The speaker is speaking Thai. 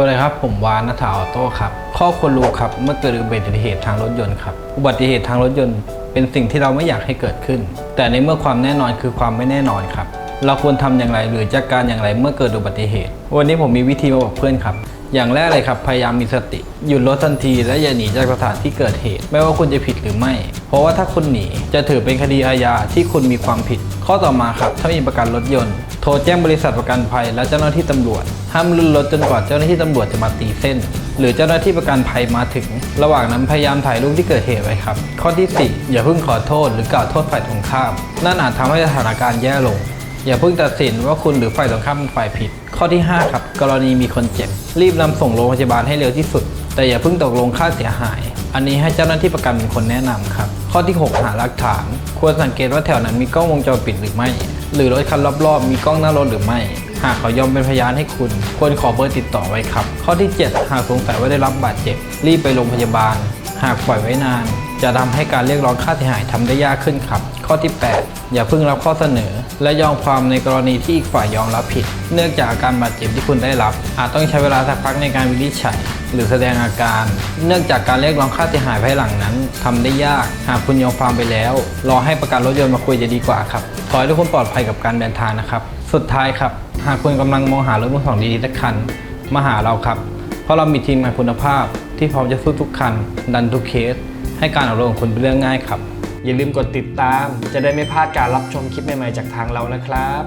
วัสดีครับ ผมวานนัทาออโต้ครับ ข้อควรรู้ครับเมื่อเกิดอุบัติเหตุทางรถยนต์ครับ อุบัติเหตุทางรถยนต์เป็นสิ่งที่เราไม่อยากให้เกิดขึ้น แต่ในเมื่อความแน่นอนคือความไม่แน่นอนครับ เราควรทำอย่างไรหรือจัดการอย่างไรเมื่อเกิดอุบัติเหตุ วันนี้ผมมีวิธีมาบอกเพื่อนครับ อย่างแรกเลยครับ พยายามมีสติ หยุดรถทันทีและอย่าหนีจากสถานที่เกิดเหตุ ไม่ว่าคุณจะผิดหรือไม่ เพราะว่าถ้าคุณหนีจะถือเป็นคดีอาญาที่คุณมีความผิด ข้อต่อมาครับ ถ้ามีประกันรถยนต์ โทรแจ้งบริษัทประกันภัย และเจ้าหน้าที่ตำรวจ ห้ามลื่นรถจนกว่าเจ้าหน้าที่ตำรวจจะมาตีเส้น หรือเจ้าหน้าที่ประกันภัยมาถึง ระหว่างนั้นพยายามถ่ายรูปที่เกิดเหตุไว้ครับ ข้อที่สี่อย่าเพิ่งขอโทษ หรือกล่าวโทษฝ่ายตรงข้าม นั่นอาจทำให้สถานการณ์แย่ลง อย่าเพิ่งตัดสินว่าคุณหรือฝ่ายตรงข้ามเป็นฝ่ายผิด ข้อที่ 5 ครับ กรณีมีคนเจ็บ รีบนำส่งโรงพยาบาลให้เร็วที่สุด แต่อย่าเพิ่งตกลงค่าเสียหาย อันนี้ให้เจ้าหน้าที่ประกันเป็นคนแนะนำครับ ข้อที่ 6 หาหลักฐาน ควรสังเกตว่าแถวนั้นมีกล้องวงจรปิดหรือไม่ หรือรถคันรอบๆ มีกล้องหน้ารถหรือไม่ หากเขายอมเป็นพยานให้คุณ ควรขอเบอร์ติดต่อไว้ครับ ข้อที่ 7 หากสงสัยว่าได้รับบาดเจ็บ รีบไปโรงพยาบาล หากปล่อยไว้นาน จะทำให้การเรียกร้องค่าเสียหายทำได้ยากขึ้นครับ ข้อที่ 8 อย่าเพิ่งรับข้อเสนอ และยอมความในกรณีที่อีกฝ่ายยอมรับผิด เนื่องจากอาการบาดเจ็บที่คุณได้รับ อาจต้องใช้เวลาสักพักในการวินิจฉัย หรือแสดงอาการ เนื่องจากการเรียกร้องค่าเสียหายภายหลังนั้นทำได้ยาก หากคุณยอมความไปแล้ว รอให้ประกันรถยนต์มาคุยจะดีกว่าครับขอให้ทุกคนปลอดภัยกับการเดินทางนะครับ สุดท้ายครับ หากคุณกำลังมองหารถมือสองดีๆสักคันมาหาเราครับ เพราะเรามีทีมงานคุณภาพที่พร้อมจะสู้ทุกคัน ดันทุกเคส ให้การออกรถของคุณเป็นเรื่องง่ายครับ อย่าลืมกดติดตาม จะได้ไม่พลาดการรับชมคลิปใหม่ๆจากทางเรานะครับ